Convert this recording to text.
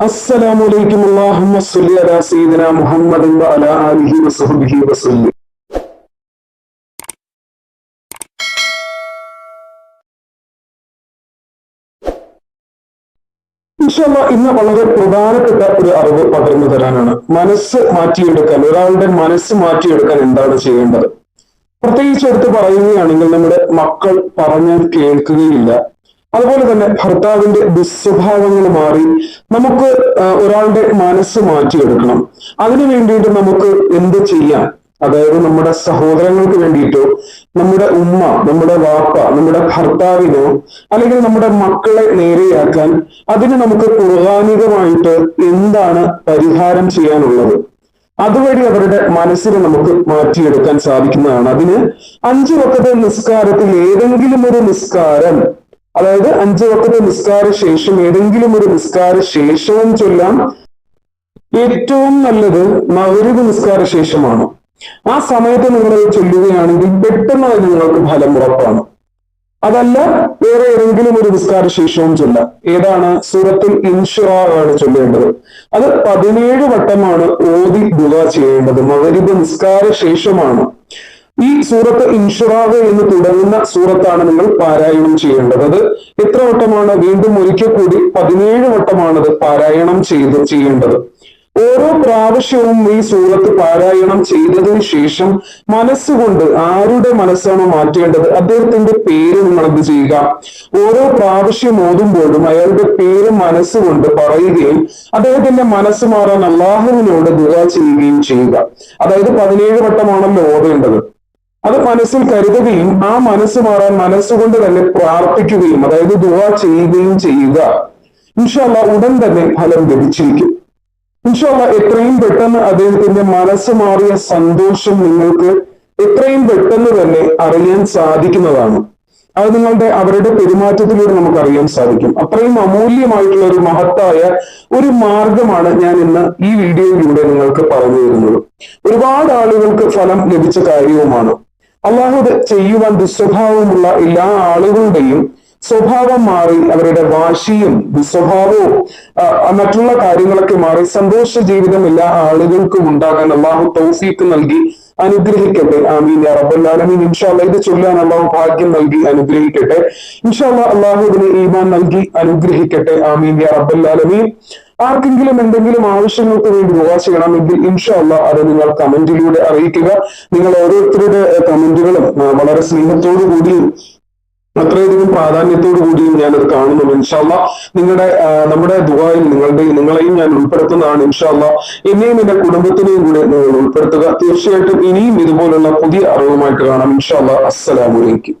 السلام عليكم اللهم صل على سيدنا محمد وعلى آله وصحبه وسلم ഇൻഷാല്ല ഇന്ന് വളരെ പ്രധാനപ്പെട്ട ഒരു അറിവ് പകർന്നു തരാനാണ് മനസ്സ് മാറ്റിയെടുക്കാൻ ഒരാളുടെ മനസ്സ് മാറ്റിയെടുക്കാൻ എന്താണ് ചെയ്യേണ്ടത് പ്രത്യേകിച്ച് എടുത്ത് പറയുകയാണെങ്കിൽ നമ്മുടെ മക്കൾ പറഞ്ഞാൽ കേൾക്കുകയില്ല അതുപോലെ തന്നെ ഭർത്താവിന്റെ ദുസ്വഭാവങ്ങൾ മാറി നമുക്ക് ഒരാളുടെ മനസ്സ് മാറ്റിയെടുക്കണം. അതിനു വേണ്ടിയിട്ട് നമുക്ക് എന്ത് ചെയ്യാം? അതായത് നമ്മുടെ സഹോദരങ്ങൾക്ക് വേണ്ടിയിട്ടോ നമ്മുടെ ഉമ്മ നമ്മുടെ വാപ്പ നമ്മുടെ ഭർത്താവിനോ അല്ലെങ്കിൽ നമ്മുടെ മക്കളെ നേരെയാക്കാൻ അതിന് നമുക്ക് പുറകാനികമായിട്ട് എന്താണ് പരിഹാരം ചെയ്യാനുള്ളത്? അതുവഴി അവരുടെ മനസ്സിനെ നമുക്ക് മാറ്റിയെടുക്കാൻ സാധിക്കുന്നതാണ്. അതിന് അഞ്ചു വക്കത്തെ നിസ്കാരത്തിൽ ഏതെങ്കിലും ഒരു നിസ്കാരം അതായത് അഞ്ചു വക്കത്തെ നിസ്കാര ശേഷം ഏതെങ്കിലും ഒരു നിസ്കാര ശേഷവും ചൊല്ലാം ഏറ്റവും നല്ലത് മകരുത് നിസ്കാര ശേഷമാണ്. ആ സമയത്ത് നിങ്ങൾ ചൊല്ലുകയാണെങ്കിൽ പെട്ടെന്ന് അത് നിങ്ങൾക്ക് ഫലം ഉറപ്പാണ്. അതല്ല വേറെ ഏതെങ്കിലും ഒരു നിസ്കാര ശേഷവും ചൊല്ലാം. ഏതാണ്? സൂറത്തുൽ ഇൻഷുറാണ് ചൊല്ലേണ്ടത്. അത് പതിനേഴ് വട്ടമാണ് ഓതി ദുവ ചെയ്യേണ്ടത്. മകരിബ് നിസ്കാര ശേഷമാണ്. ഈ സൂറത്ത് ഇൻഷുറാവ് എന്ന് തുടങ്ങുന്ന സൂറത്താണ് നിങ്ങൾ പാരായണം ചെയ്യേണ്ടത്. അത് എത്ര വട്ടമാണ്? വീണ്ടും ഒരിക്കൽ കൂടി പതിനേഴ് വട്ടമാണത് പാരായണം ചെയ്ത് ചെയ്യേണ്ടത്. ഓരോ പ്രാവശ്യവും ഈ സൂറത്ത് പാരായണം ചെയ്തതിന് ശേഷം മനസ്സുകൊണ്ട് ആരുടെ മനസ്സാണ് മാറ്റേണ്ടത് അദ്ദേഹത്തിന്റെ പേര് നിങ്ങൾ എന്ത് ചെയ്യുക? ഓരോ പ്രാവശ്യം ഓതുമ്പോഴും അയാളുടെ പേര് മനസ്സുകൊണ്ട് പറയുകയും അദ്ദേഹത്തിന്റെ മനസ്സ് മാറാൻ അള്ളാഹുവിനോട് ദുആ ചെയ്യുകയും ചെയ്യുക. അതായത് പതിനേഴ് വട്ടമാണല്ലോ ഓതേണ്ടത്. അത് മനസ്സിൽ കരുതുകയും ആ മനസ്സ് മാറാൻ മനസ്സുകൊണ്ട് തന്നെ പ്രാർത്ഥിക്കുകയും അതായത് ദുവ ചെയ്യുകയും ചെയ്യുക. ഇൻഷാല്ല ഉടൻ തന്നെ ഫലം ലഭിച്ചിരിക്കും. ഇൻഷാല്ല എത്രയും പെട്ടെന്ന് അദ്ദേഹത്തിന്റെ മനസ്സ് മാറിയ സന്തോഷം നിങ്ങൾക്ക് എത്രയും പെട്ടെന്ന് തന്നെ അറിയാൻ സാധിക്കുന്നതാണ്. അത് നിങ്ങളുടെ അവരുടെ പെരുമാറ്റത്തിലൂടെ നമുക്ക് അറിയാൻ സാധിക്കും. അത്രയും അമൂല്യമായിട്ടുള്ള ഒരു മഹത്തായ ഒരു മാർഗമാണ് ഞാൻ ഇന്ന് ഈ വീഡിയോയിലൂടെ നിങ്ങൾക്ക് പറഞ്ഞു തരുന്നത്. ഒരുപാട് ആളുകൾക്ക് ഫലം ലഭിച്ച കാര്യവുമാണ്. അള്ളാഹു ഇത് ചെയ്യുവാൻ ദുസ്വഭാവമുള്ള എല്ലാ ആളുകളുടെയും സ്വഭാവം മാറി അവരുടെ വാശിയും ദുസ്വഭാവവും മറ്റുള്ള കാര്യങ്ങളൊക്കെ മാറി സന്തോഷ ജീവിതം എല്ലാ ആളുകൾക്കും ഉണ്ടാകാൻ അള്ളാഹു തൗഫീക്ക് നൽകി അനുഗ്രഹിക്കട്ടെ. ആമീൻ ആലമീൻ. ഇൻഷാല്ല ഇത് ചൊല്ലാൻ അള്ളാഹു ഭാഗ്യം നൽകി അനുഗ്രഹിക്കട്ടെ. ഇൻഷാല്ല അള്ളാഹു ഇതിന് ഈമാൻ നൽകി അനുഗ്രഹിക്കട്ടെ. ആമീൻ ആലമീൻ. ആർക്കെങ്കിലും എന്തെങ്കിലും ആവശ്യങ്ങൾക്ക് വേണ്ടി ദുവാ ചെയ്യണമെങ്കിൽ ഇൻഷാല്ല അത് നിങ്ങൾ കമന്റിലൂടെ അറിയിക്കുക. നിങ്ങൾ ഓരോരുത്തരുടെ കമന്റുകളും വളരെ സ്നേഹത്തോടു കൂടിയും അത്രയധികം പ്രാധാന്യത്തോടു കൂടിയും ഞാനത് കാണുന്നു ഇൻഷാല്ല നിങ്ങളുടെ നമ്മുടെ ദുബായിൽ നിങ്ങളുടെ നിങ്ങളെയും ഞാൻ ഉൾപ്പെടുത്തുന്നതാണ് ഇൻഷാല്ല എന്നെയും എന്റെ കുടുംബത്തിനെയും കൂടെ നിങ്ങൾ ഉൾപ്പെടുത്തുക. തീർച്ചയായിട്ടും ഇനിയും ഇതുപോലുള്ള പുതിയ അറിവുമായിട്ട് കാണാം ഇൻഷാല്ല അസ്സലാമലൈക്കും